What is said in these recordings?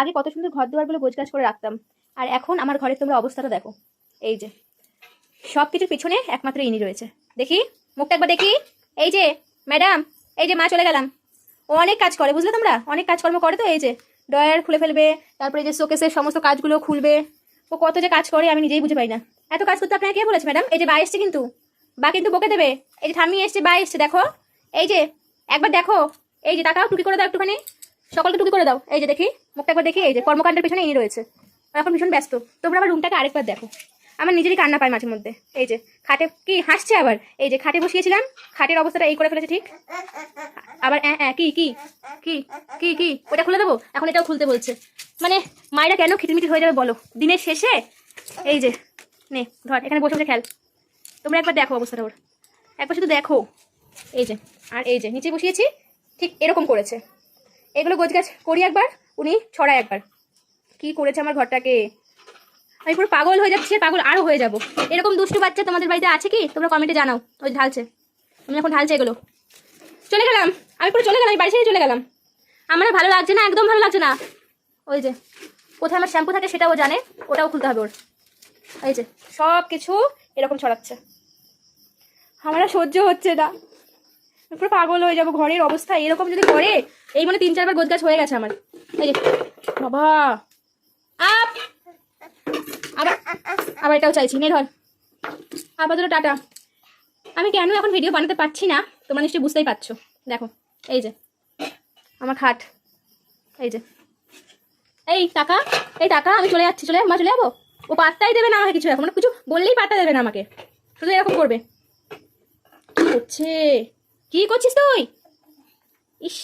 আগে কত সুন্দর ঘর দুয়ারগুলো গোছগাছ করে রাখতাম। আর এখন আমার ঘরের তোমরা অবস্থাটা দেখো। এই যে সব কিছুর পিছনে একমাত্র ইনি রয়েছে। দেখি, মুখটা একবার দেখি। এই যে, ম্যাডাম, এই যে মা চলে গেলাম। ও অনেক কাজ করে, বুঝলে তোমরা? অনেক কাজকর্ম করে তো, এই যে ডয়ার খুলে ফেলবে, তারপরে যে শোকেসের সমস্ত কাজগুলো খুলবে। ও কত যে কাজ করে, আমি নিজেই বুঝে পাই না। এত কাজ করতে আপনাকে কে বলেছে, ম্যাডাম? এই যে বা এসছে কিন্তু। বা কিন্তু বকে দেবে। এই যে থামিয়ে এসছে, বা এসছে, দেখো। এই যে, একবার দেখো। এই যে, তাকাও টুকি করে দাও একটুখানি। সকলকে টুকি করে দাও। এই যে দেখি, মুখটা একবার দেখি, এই যে কর্মকাণ্ডের পিছনে ইনি রয়েছে। এখন ভীষণ ব্যস্ত। তোমরা আবার রুমটাকে আরেকবার দেখো। আমার নিজেরই কান্না পায় মাঝে মধ্যে। এই যে, খাটে কি হাসছে আবার? এই যে, খাটে বসিয়েছিলাম। খাটের অবস্থাটা এই করে ফেলেছে, ঠিক? আবার কি কি কি কি কি? ওটা খুলে দেবো? এখন এটাও খুলতে বলছে। মানে মায়েরা কেন খিটমিটি হয়ে যাবে বলো? দিনের শেষে? এই যে, নে, ধর, এখানে বসে বসে খেল। তোমরা একবার দেখো অবস্থাটা ওর। একবার শুধু দেখো। এই যে, আর এই যে, নিচে বসিয়েছি, ঠিক এরকম করেছে। এগুলো গোছগাছ করি একবার, উনি ছড়ায় একবার। কি করেছে আমার ঘরটাকে? আমি পুরো পাগল হয়ে যাচ্ছি, পাগল আরও হয়ে যাব। এরকম দুষ্টু বাচ্চা তোমাদের বাড়িতে আছে কি? তোমরা কমেন্টে জানাও, ওই ঢালছে। আমি এখন ঢালছে এগুলো। চলে গেলাম, আমি পুরো চলে গেলাম বাড়ি ছেড়ে চলে গেলাম। আমার ভালো লাগছে না, একদম ভালো লাগছে না। ওই যে, কোথায় আমার শ্যাম্পু থাকে সেটাও জানে, ওটাও খুলতে হবে ওর। এই যে সব কিছু এরকম ছড়াচ্ছে। আমার সহ্য হচ্ছে না। পুরো পাগল হয়ে যাব, ঘরের অবস্থা এরকম যদি করে, এই মানে তিন চারবার গোদগাছ হয়ে গেছে আমার। এই যে, বাবা। আপ! আবার আবার এটাও চাইছি, নে ধর। আপাতত টাটা। আমি কেন এখন ভিডিও বানাতে পারছি না? তোমরা নিশ্চয়ই বুঝতেই পারছ। দেখো, এই যে, আমার খাট। এই যে। এই, টাকা। এই টাকা, আমি চলে যাচ্ছি, চলে মা, চলে যাব? ও পাত্তাই দেবে না আমাকে কিছু এখন। মানে কিছু বললেই পাত্তা দেবে না আমাকে। শুধু এরকম করবে। কি করছে কি করছিস তুই? ইস,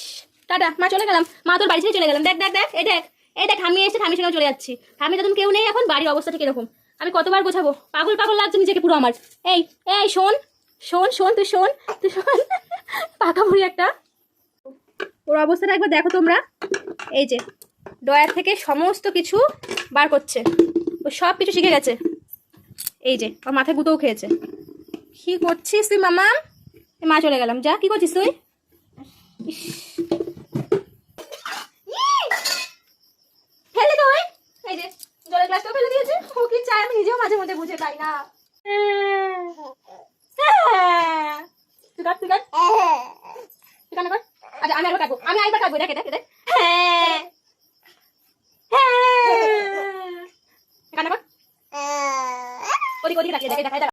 টাটা, মা চলে গেলাম। মা, তোর বাড়ি ছেড়ে চলে গেলাম। দেখ দেখ দেখ, এই দেখ এই দেখ ঠামি এসে ঠামির সঙ্গে চলে যাচ্ছি। ঠামি তখন কেউ নেই এখন, বাড়ির অবস্থা ঠিক এরকম। আমি কতবার গোছাবো? পাগল পাগল লাগছে নিজেকে পুরো আমার। এই এই, শোন শোন শোন, তুই শোন তুই শোন। পাকা বুড়ি একটা। ওর অবস্থাটা একবার দেখো তোমরা। এই যে, ডয়ার থেকে সমস্ত কিছু বার করছে। ও সব কিছু শিখে গেছে। এই যে, ওর মাথায় গুঁতোও খেয়েছে। কি করছিস তুই, মামা? মা চলে গেলাম। যা, কি করছিস তুই? ফেলে তো এই যে, জলের গ্লাসটাও ফেলে দিয়েছে। ও চায়, আমি নিজেও মাঝে মধ্যে বুঝে না। তুই কাট, তুই আচ্ছা, আমি আরও কাটবো। দেখে দেখে দেখ হ্যাঁ। কান্না দেখে